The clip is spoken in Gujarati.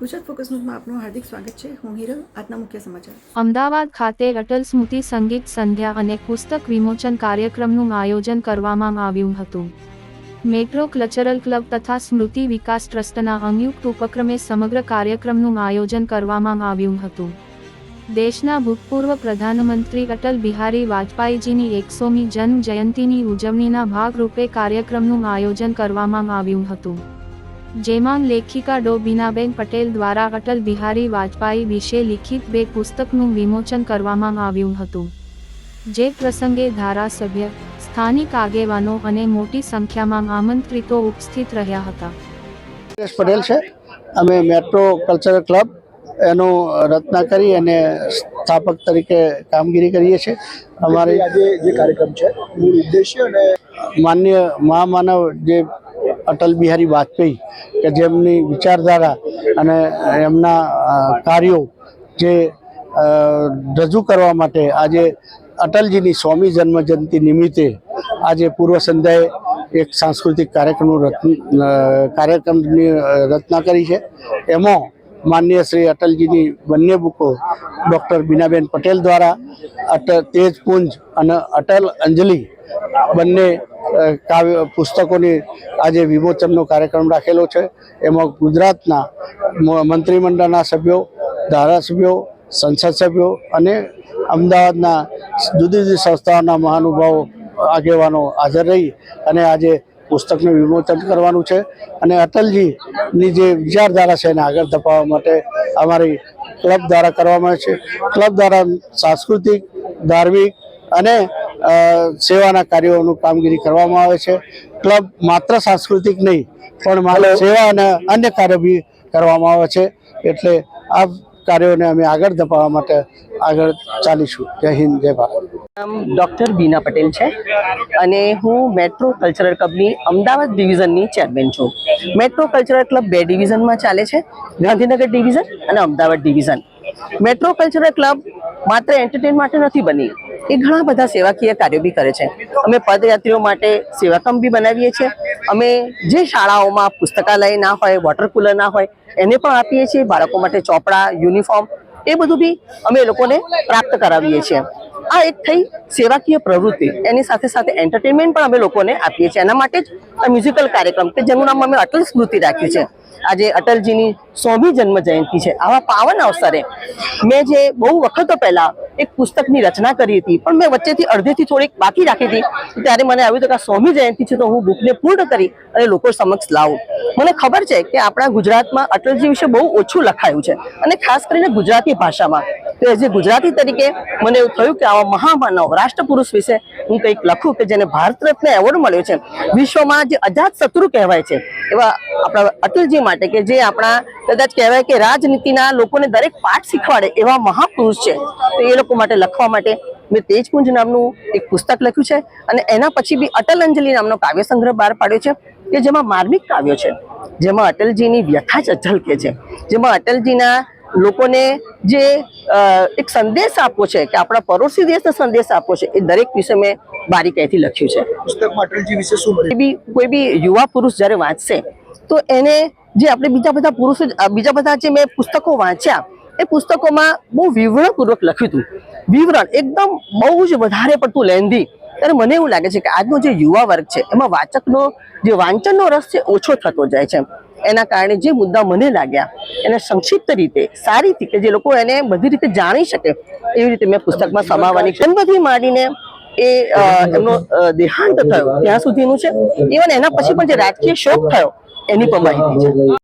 ગુજરાત ફોકસ ન્યૂઝમાં આપનું હાર્દિક સ્વાગત છે. હું હિરલ, આજના મુખ્ય સમાચાર. અમદાવાદ ખાતે અટલ સ્મૃતિ સંગીત સંધ્યા અને પુસ્તક વિમોચન કાર્યક્રમનું આયોજન કરવામાં આવ્યું હતું. મેટ્રો કલ્ચરલ ક્લબ તથા સ્મૃતિ વિકાસ ટ્રસ્ટના સંયુક્ત ઉપક્રમે સમગ્ર કાર્યક્રમનું આયોજન કરવામાં આવ્યું હતું. દેશના ભૂતપૂર્વ પ્રધાનમંત્રી અટલ બિહારી વાજપેયીજીની એકસોમી જન્મ જયંતિની ઉજવણીના ભાગરૂપે કાર્યક્રમનું આયોજન કરવામાં આવ્યું હતું. જેમાં લેખિકા ડો બીનાબેન પટેલ દ્વારા અટલ બિહારી વાજપેયી વિશે લિખિત બે પુસ્તકનું વિમોચન કરવામાં આવ્યું હતું. જે પ્રસંગે ધારાસભ્ય સ્થાનિક આગેવાનો અને મોટી સંખ્યામાં આમંત્રિતો ઉપસ્થિત રહ્યા હતા. પટેલ છે. અમે મેટ્રો કલ્ચરલ ક્લબ એનું રચના કરી અને સ્થાપક તરીકે કામગીરી કરીએ છીએ. અમારી આજે જે કાર્યક્રમ છે મૂળ ઉદ્દેશ્ય અને માન્ય મહામાનવ જે અટલ બિહારી વાજપેયી કે જેમની વિચારધારા અને એમના કાર્યો જે રજૂ કરવા માટે આજે અટલજીની સ્વામી જન્મજયંતિ નિમિત્તે આજે પૂર્વ સંધ્યાએ એક સાંસ્કૃતિક કાર્યક્રમનું કાર્યક્રમની રચના કરી છે. એમાં માન્ય શ્રી અટલજીની બંને બુકો ડૉક્ટર બીનાબેન પટેલ દ્વારા, અટલ તેજપુંજ અને અટલ અંજલિ બંને કાવ્ય પુસ્તકોની આજે વિમોચનનો કાર્યક્રમ રાખેલો છે. એમાં ગુજરાતના મંત્રીમંડળના સભ્યો, ધારાસભ્યો, સંસદ સભ્યો અને અમદાવાદના જુદી જુદી સંસ્થાઓના મહાનુભાવો આગેવાનો હાજર રહી અને આજે પુસ્તકનું વિમોચન કરવાનું છે. અને અટલજીની જે વિચારધારા છે એને આગળ ધપાવવા માટે અમારી ક્લબ દ્વારા કરવામાં આવે છે. ક્લબ દ્વારા સાંસ્કૃતિક ધાર્મિક અને સેવાના કાર્યોનું કામગીરી કરવામાં આવે છે. ક્લબ માત્ર સાંસ્કૃતિક નહીં પણ સેવા અને અન્ય કાર્યો બી કરવામાં આવે છે. એટલે આ કાર્યોને અમે આગળ ધપાવવા માટે આગળ ચાલીશું. જય હિન્દ જય ભારત. નામ ડૉક્ટર બીના પટેલ છે અને હું મેટ્રો કલ્ચરલ ક્લબની અમદાવાદ ડિવિઝનની ચેરમેન છું. મેટ્રો કલ્ચરલ ક્લબ બે ડિવિઝનમાં ચાલે છે, ગાંધીનગર ડિવિઝન અને Ahmedabad division. Metro cultural club માત્ર એન્ટરટેન માટે નથી બની, એ ઘણા બધા સેવાકીય કાર્યો બી કરે છે. અમે પદયાત્રીઓ માટે સેવાકમ બી બનાવીએ છીએ. અમે જે શાળાઓમાં પુસ્તકાલય ના હોય, વોટર કુલર ના હોય, એને પણ આપીએ છીએ. બાળકો માટે ચોપડા, યુનિફોર્મ, એ બધું બી અમે લોકોને પ્રાપ્ત કરાવીએ છીએ. આ એક થઈ સેવાકીય પ્રવૃત્તિ. એની સાથે સાથે એન્ટરટેનમેન્ટ પણ અમે લોકોને આપીએ છીએ. એના માટે જ આ મ્યુઝિકલ કાર્યક્રમ કે જેનું નામ અમે અટલ સ્મૃતિ રાખ્યું છે. આજે અટલજીની સોમી જન્મ જયંતિ છે. આવા પાવન અવસરે મેં જે બહુ વખતો પહેલા એક પુસ્તકની રચના કરી હતી, પણ મેં વચ્ચેથી અડધેથી થોડીક બાકી રાખી હતી. ત્યારે મને આવ્યું હતું કે આ સોમી જયંતિ છે તો હું બુકને પૂર્ણ કરી અને લોકો સમક્ષ લાવું. મને ખબર છે કે આપણા ગુજરાતમાં અટલજી વિશે બહુ ઓછું લખાયું છે. અને ખાસ કરીને ગુજરાતી ભાષામાં. તો એઝ એ ગુજરાતી તરીકે મને એવું થયું કે આવા મહામાનવ રાષ્ટ્રપુરુષ વિશે હું કંઈક લખું કે જેને ભારત રત્ન એવોર્ડ મળ્યો છે. વિશ્વમાં જે અજાત શત્રુ કહેવાય છે, એવા આપણા અટલજી માટે કે જે આપણા કદાચ કહેવાય કે રાજનીતિના લોકોને દરેક પાઠ શીખવાડે એવા મહાપુરુષ છે. તો એ લોકો માટે લખવા માટે મેં તેજપુંજ નામનું એક પુસ્તક લખ્યું છે અને એના પછી બી અટલ અંજલિ નામનો કાવ્ય સંગ્રહ બહાર પાડ્યો છે કે જેમાં માર્મિક કાવ્યો છે. જેમાં અટલજીની વ્યથા જ કે છે. જેમાં અટલજીના લોકોને જે એક સંદેશ આપવો છે કે આપણા પડોશી દેશને સંદેશ આપવો છે એ દરેક વિશે મેં બારીકાઈથી લખ્યું છે. પુસ્તકમાં અટલજી વિશે શું બી કોઈ બી યુવા પુરુષ જ્યારે વાંચશે તો એને જે આપણે બીજા બધા પુરુષો બીજા બધા જે મેં પુસ્તકો વાંચ્યા એ પુસ્તકોમાં બહુ વિવરણપૂર્વક લખ્યું હતું. વિવરણ એકદમ બહુ જ વધારે પડતું લેન્ધી. ત્યારે મને એવું લાગે છે કે આજનો જે યુવા વર્ગ છે એમાં વાચકનો જે વાંચનનો રસ છે ઓછો થતો જાય છે. એના કારણે જે મુદ્દા મને લાગ્યા, એને સંક્ષિપ્ત રીતે, સારી રીતે જે લોકો એને બધી રીતે જાણી શકે, એવી રીતે મેં પુસ્તકમાં સમાવવાની ગણપતિ માંડીને એ એમનો દેહાંત થયો, ત્યાં સુધીનું છે. ઇવન એના પછી પણ જે રાજકીય શોક થયો, એની પણ માહિતી છે.